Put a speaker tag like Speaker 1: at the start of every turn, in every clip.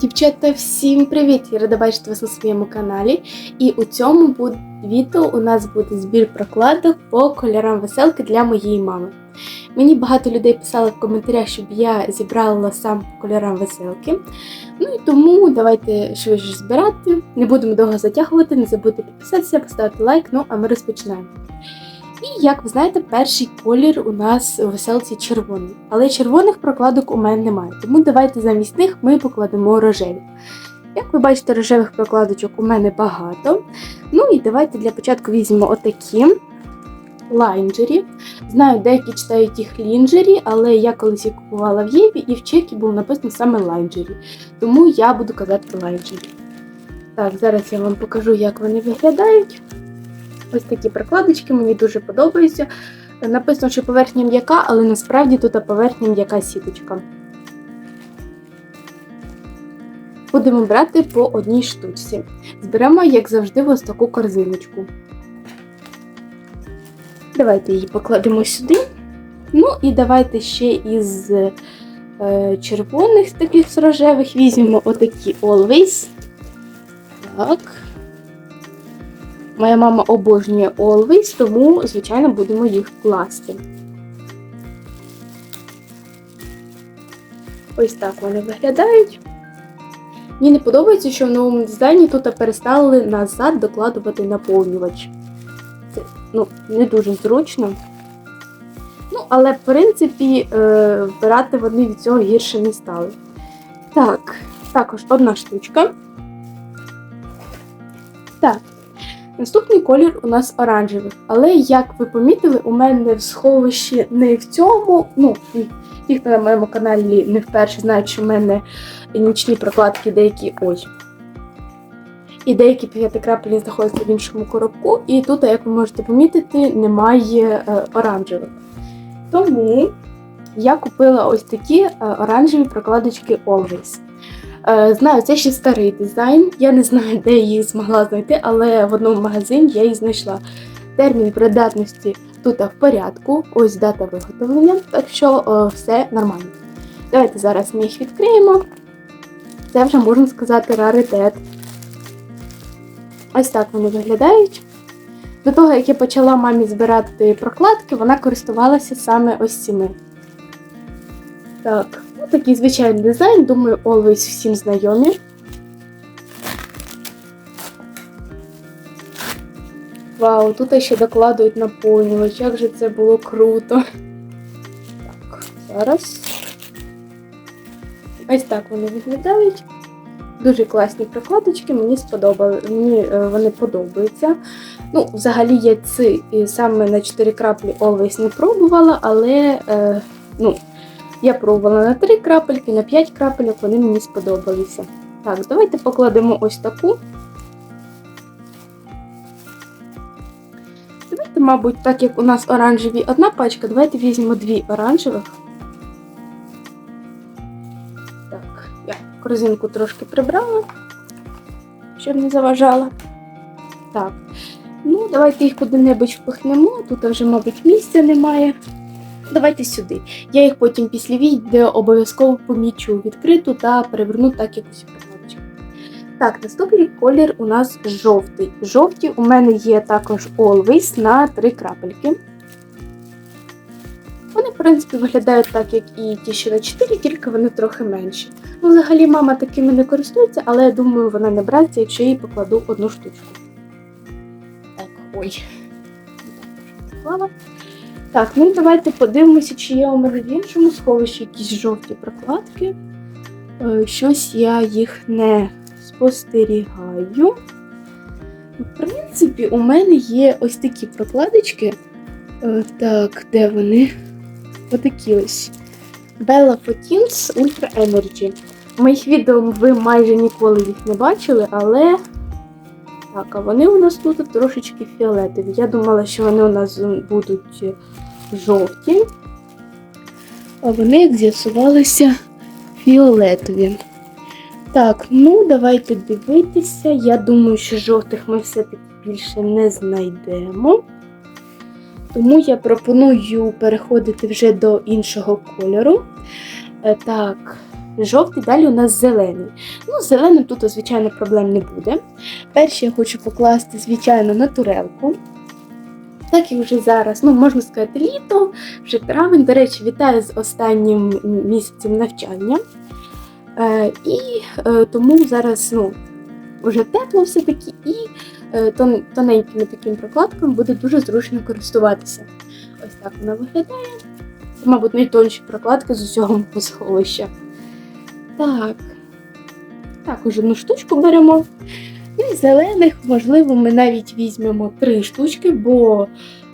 Speaker 1: Дівчата, всім привіт! Я рада бачити вас на своєму каналі. І у цьому відео у нас буде збір прокладок по кольорам веселки для моєї мами. Мені багато людей писали в коментарях, щоб я зібрала сам по кольорам веселки. Ну і тому давайте швидше збирати. Не будемо довго затягувати, не забудьте підписатися, поставити лайк. Ну а ми розпочинаємо. І як ви знаєте, перший колір у нас у веселці червоний. Але червоних прокладок у мене немає. Тому давайте замість них ми покладемо рожеві. Як ви бачите, рожевих прокладочок у мене багато. Ну і давайте для початку візьмемо отакі лайнджері. Знаю, деякі читають їх лінджері, але я колись їх купувала в Єві і в чекі було написано саме лайнджері. Тому я буду казати лайнджері. Так, зараз я вам покажу, як вони виглядають. Ось такі прокладочки, мені дуже подобаються. Написано, що поверхня м'яка, але насправді тут поверхня м'яка сіточка. Будемо брати по одній штучці. Зберемо, як завжди, ось таку корзиночку. Давайте її покладемо сюди. Ну і давайте ще із е, червоних таких з візьмемо отакі Always. Так. Моя мама обожнює Always, тому, звичайно, будемо їх класти. Ось так вони виглядають. Мені не подобається, що в новому дизайні тут перестали назад докладувати наповнювач. Це ну, не дуже зручно. Ну, але, в принципі, е, вбирати вони від цього гірше не стали. Так, також одна штучка. Так, Наступний колір у нас оранжевий. Але, як ви помітили, у мене в сховищі не в цьому. Ну, ті, хто на моєму каналі не вперше знають, що в мене нічні прокладки деякі ось. І деякі п'ятикрапельні знаходяться в іншому коробку. І тут, як ви можете помітити, немає е, оранжевих. Тому я купила ось такі е, оранжеві прокладочки Always. Е, Знаю, це ще старий дизайн. Я не знаю, де її змогла знайти, але в одному магазині я її знайшла. Термін придатності тут в порядку, ось дата виготовлення, так що о, все нормально. Давайте зараз ми їх відкриємо. Це вже можна сказати раритет. Ось так вони виглядають. До того, як я почала мамі збирати прокладки, вона користувалася саме ось цими. Так, ну такий звичайний дизайн, думаю, Always всім знайомі. Вау, тут ще докладують наповнювач, як же це було круто. Так, зараз. Ось так вони виглядають. Дуже класні прокладочки, мені сподобали, мені е, вони подобаються. Ну, взагалі я ці саме на 4 краплі Always не пробувала, але е, ну, я пробувала на 3 крапельки, на 5 крапельок, вони мені сподобалися. Так, давайте покладемо ось таку. Давайте, мабуть, так як у нас оранжеві одна пачка, давайте візьмемо дві оранжевих. Так, я корзинку трошки прибрала, щоб не заважала. Так, ну давайте їх куди-небудь впихнемо, тут вже, мабуть, місця немає. Давайте сюди. Я їх потім після відео обов'язково помічу відкриту та переверну так як усі. Так, наступний колір у нас жовтий. Жовті у мене є також Always на 3 крапельки. Вони, в принципі, виглядають так, як і ті, що на 4, тільки вони трохи менші. Ну, взагалі, мама такими не користується, але я думаю, вона не братися, якщо я їй покладу одну штучку. Так, ой. Поклала. Так, ну і давайте подивимося, чи є у мене в іншому сховищі якісь жовті прокладки. Е, Щось я їх не спостерігаю. В принципі, у мене є ось такі прокладочки. Е, Так, де вони? Отакі ось. Bella Fotins Ultra Energy. В моїх відео ви майже ніколи їх не бачили, але. Так, а вони у нас тут трошечки фіолетові. Я думала, що вони у нас будуть жовті, а вони, як з'ясувалися, фіолетові. Так, ну давайте дивитися. Я думаю, що жовтих ми все-таки більше не знайдемо. Тому я пропоную переходити вже до іншого кольору. Е, Так, жовтий, далі у нас зелений. Ну, з зеленим тут, звичайно, проблем не буде. Перший я хочу покласти, звичайно, на турелку. Так і вже зараз, ну можна сказати, літо, вже травень. До речі, вітаю з останнім місяцем навчання. Е, і е, тому зараз ну, вже тепло все-таки, і е, тон, тоненькими такими прокладками буде дуже зручно користуватися. Ось так вона виглядає. Це, мабуть, найтонші прокладки з усього мого сховища. Так. Також одну штучку беремо. І зелених, можливо, ми навіть візьмемо три штучки, бо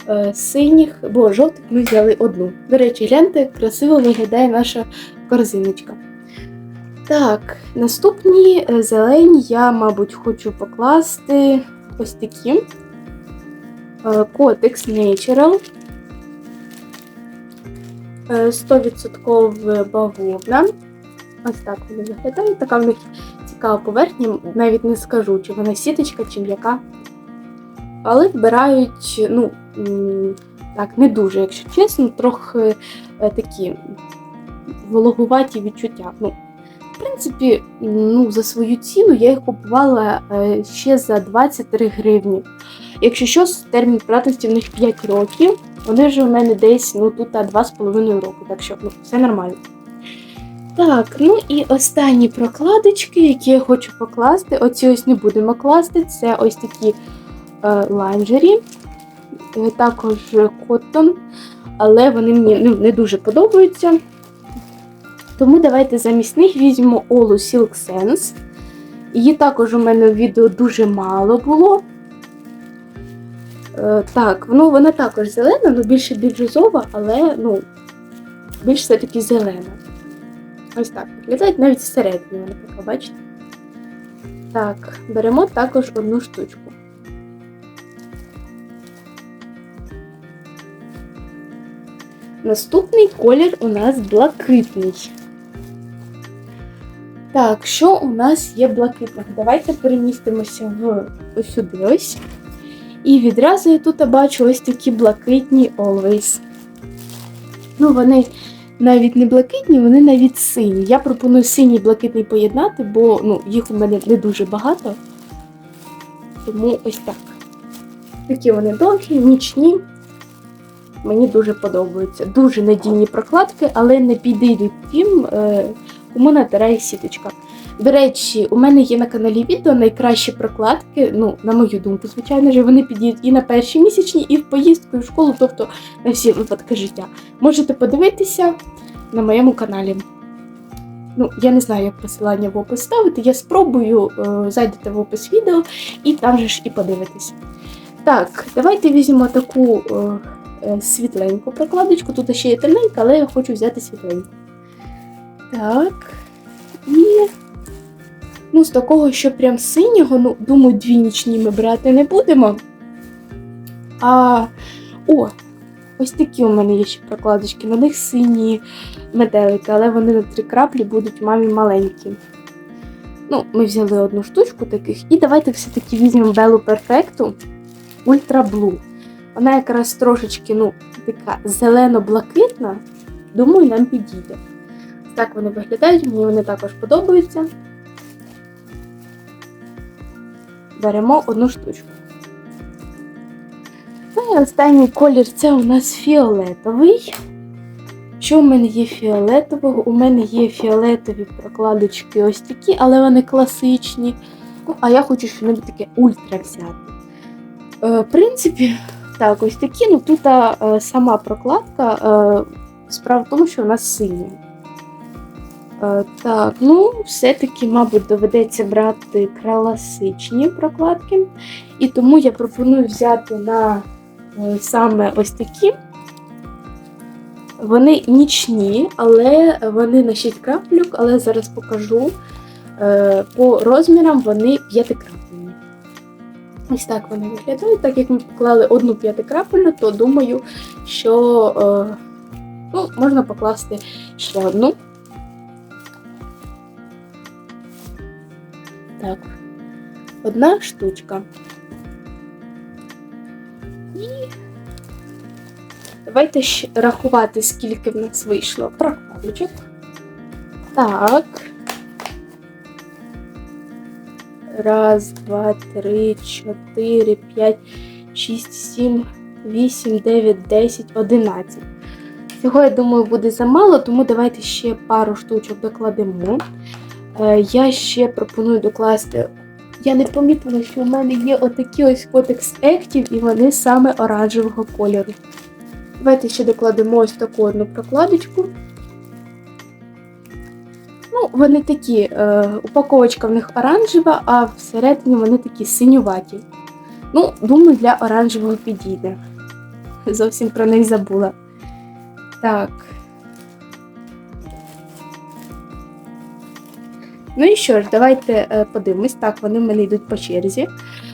Speaker 1: е, синіх, бо жовтих ми взяли одну. До речі, гляньте, красиво виглядає наша корзиночка. Так, наступні е, зелені я, мабуть, хочу покласти ось такі. Cotex Natural. Е, 100% бавовна. Ось так вони виглядають. Така в них цікава поверхня, навіть не скажу, чи вона сіточка, чи м'яка. Але вбирають, ну, так, не дуже, якщо чесно, трохи е, такі вологуваті відчуття. Ну, в принципі, ну, за свою ціну я їх купувала е, ще за 23 гривні. Якщо що, термін придатності в них 5 років, вони вже у мене десь ну, тут 2,5 роки, так що ну, все нормально. Так, ну і останні прокладочки, які я хочу покласти. Оці ось не будемо класти. Це ось такі е, лайнджері, е, також коттон, але вони мені ну, не дуже подобаються. Тому давайте замість них візьмемо Olu Silk Sense. Її також у мене в відео дуже мало було. Е, так, ну вона також зелена, ну більше бірюзова, але ну, більш все-таки зелена. Ось так виглядає, навіть всередині вона така, бачите? Так, беремо також одну штучку. Наступний колір у нас блакитний. Так, що у нас є блакитних? Давайте перемістимося в ось сюди ось. І відразу я тут бачу ось такі блакитні Always. Ну, вони навіть не блакитні, вони навіть сині. Я пропоную синій і блакитний поєднати, бо ну, їх у мене не дуже багато. Тому ось так. Такі вони довгі, нічні. Мені дуже подобаються. Дуже надійні прокладки, але не підійдуть тим, е, кому натирає сіточка. До речі, у мене є на каналі відео найкращі прокладки, ну, на мою думку, звичайно ж, вони підійдуть і на перші місячні, і в поїздку, і в школу, тобто на всі випадки життя. Можете подивитися на моєму каналі. Ну, я не знаю, як посилання в опис ставити. Я спробую, е, зайдете в опис відео і там же ж і подивитесь. Так, давайте візьмемо таку е, е, світленьку прокладочку. Тут ще є темненька, але я хочу взяти світленьку. Так. І. Ну, з такого, що прям синього, ну, думаю, дві нічні ми брати не будемо. А. О! Ось такі у мене є ще прокладочки. На них сині метелики, але вони на три краплі будуть мамі маленькі. Ну, ми взяли одну штучку таких. І давайте все-таки візьмемо Белу Перфекту Ультра Блу. Вона якраз трошечки, ну, така зелено-блакитна. Думаю, нам підійде. Так вони виглядають, мені вони також подобаються. Беремо одну штучку. Ну і останній колір це у нас фіолетовий. Що у мене є фіолетового? У мене є фіолетові прокладочки ось такі, але вони класичні. Ну, а я хочу щось таке ультра взяти. Е, в принципі, так, ось такі. Ну тут сама прокладка. Е, справа в тому, що вона синя. Е, так, ну, все-таки, мабуть, доведеться брати класичні прокладки. І тому я пропоную взяти на е, саме ось такі. Вони нічні, але вони на 6 краплюк, але зараз покажу. Е, По розмірам вони п'ятикрапельні. Ось так вони виглядають. Так як ми поклали одну п'ятикрапельну, то думаю, що ну, можна покласти ще одну. Так, одна штучка. І давайте ще рахувати, скільки в нас вийшло прокладочок. Так. Раз, два, три, чотири, п'ять, шість, сім, вісім, дев'ять, десять, одинадцять. Цього, я думаю, буде замало, тому давайте ще пару штучок докладемо. Е, Я ще пропоную докласти. Я не помітила, що у мене є отакі ось Cotex Active, і вони саме оранжевого кольору. Давайте ще докладемо ось таку одну прокладочку. Ну, вони такі, е, упаковочка в них оранжева, а всередині вони такі синюваті. Ну, думаю, для оранжевого підійде. Зовсім про них забула. Так. Ну і що ж, давайте е, подивимось. Так, вони в мене йдуть по черзі.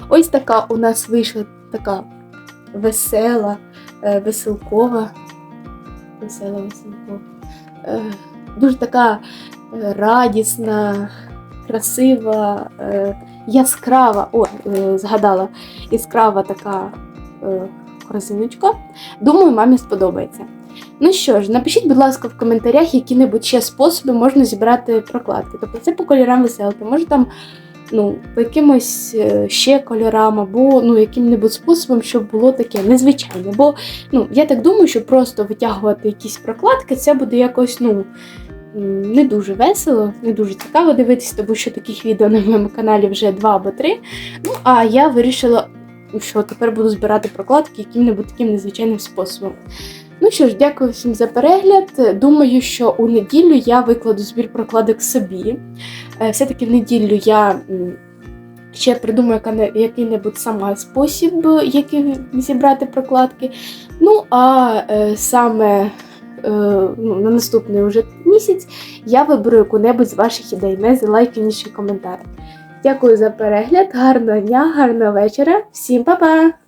Speaker 1: Ось така у нас вийшла така весела, е, веселкова. Весела веселкова. Е, дуже така радісна, красива, яскрава. О, згадала, яскрава така корзиночка. Думаю, мамі сподобається. Ну що ж, напишіть, будь ласка, в коментарях, які-небудь ще способи можна зібрати прокладки. Тобто це по кольорам веселки, може там ну, по якимось е, ще кольорам, або ну, яким-небудь способом, щоб було таке незвичайне. Бо ну, я так думаю, що просто витягувати якісь прокладки, це буде якось ну, не дуже весело, не дуже цікаво дивитися, тому що таких відео на моєму каналі вже два або три. Ну, а я вирішила, що тепер буду збирати прокладки яким-небудь таким незвичайним способом. Ну що ж, дякую всім за перегляд. Думаю, що у неділю я викладу збір прокладок собі. Е, Все-таки в неділю я ще придумаю який-небудь сама спосіб, який зібрати прокладки. Ну, а е, саме е, ну, на наступний уже місяць я виберу яку-небудь з ваших ідей, найзалайканіший коментар. Дякую за перегляд, гарного дня, гарного вечора. Всім па-па!